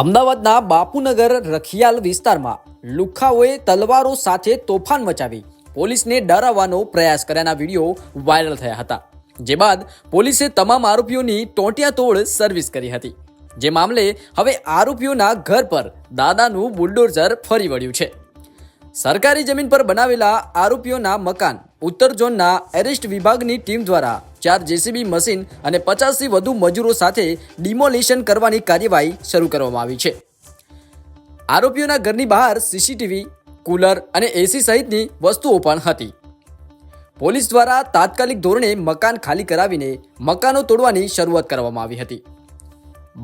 અમદાવાદના બાપુનગર રખિયાલ વિસ્તારમાં લુખ્ખાઓએ તલવારો સાથે તોફાન મચાવી પોલીસને ડરાવવાનો પ્રયાસ કર્યાના વીડિયો વાયરલ થયા હતા. જે બાદ પોલીસે તમામ આરોપીઓની ટોટિયાતોડ સર્વિસ કરી હતી. જે મામલે હવે આરોપીઓના ઘર પર દાદાનું બુલડોઝર ફરી વળ્યું છે. સરકારી જમીન પર બનાવેલા આરોપીઓના મકાન ઉત્તર ઝોનના એરેસ્ટ વિભાગની ટીમ દ્વારા ચાર જેસીબી મશીન અને પચાસથી વધુ મજૂરો સાથે ડિમોલિશન કરવાની કાર્યવાહી શરૂ કરવામાં આવી છે. આરોપીઓના ઘરની બહાર સીસીટીવી, કુલર અને એસી સહિતની વસ્તુઓ પણ હતી. પોલીસ દ્વારા તાત્કાલિક ધોરણે મકાન ખાલી કરાવીને મકાનો તોડવાની શરૂઆત કરવામાં આવી હતી.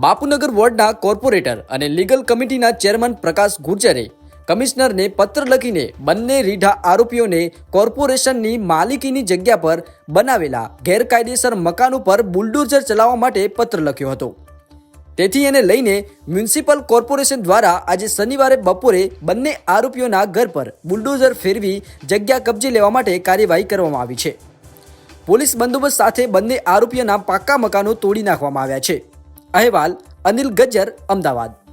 બાપુનગર વોર્ડના કોર્પોરેટર અને લીગલ કમિટીના ચેરમેન પ્રકાશ ગુર્જરે કમિશનરને પત્ર લખીને બંને રીઢા આરોપીઓને કોર્પોરેશનની માલિકીની જગ્યા પર બનાવેલા ગેરકાયદેસર મકાનો પર બુલડોઝર ચલાવવા માટે પત્ર લખ્યો હતો. તેથી એને લઈને મ્યુનિસિપલ કોર્પોરેશન દ્વારા આજે શનિવારે બપોરે બંને આરોપીઓના ઘર પર બુલડોઝર ફેરવી જગ્યા કબજે લેવા માટે કાર્યવાહી કરવામાં આવી છે. પોલીસ બંદોબસ્ત સાથે બંને આરોપીઓના પાક્કા મકાનો તોડી નાખવામાં આવ્યા છે. અહેવાલ અનિલ ગજ્જર, અમદાવાદ.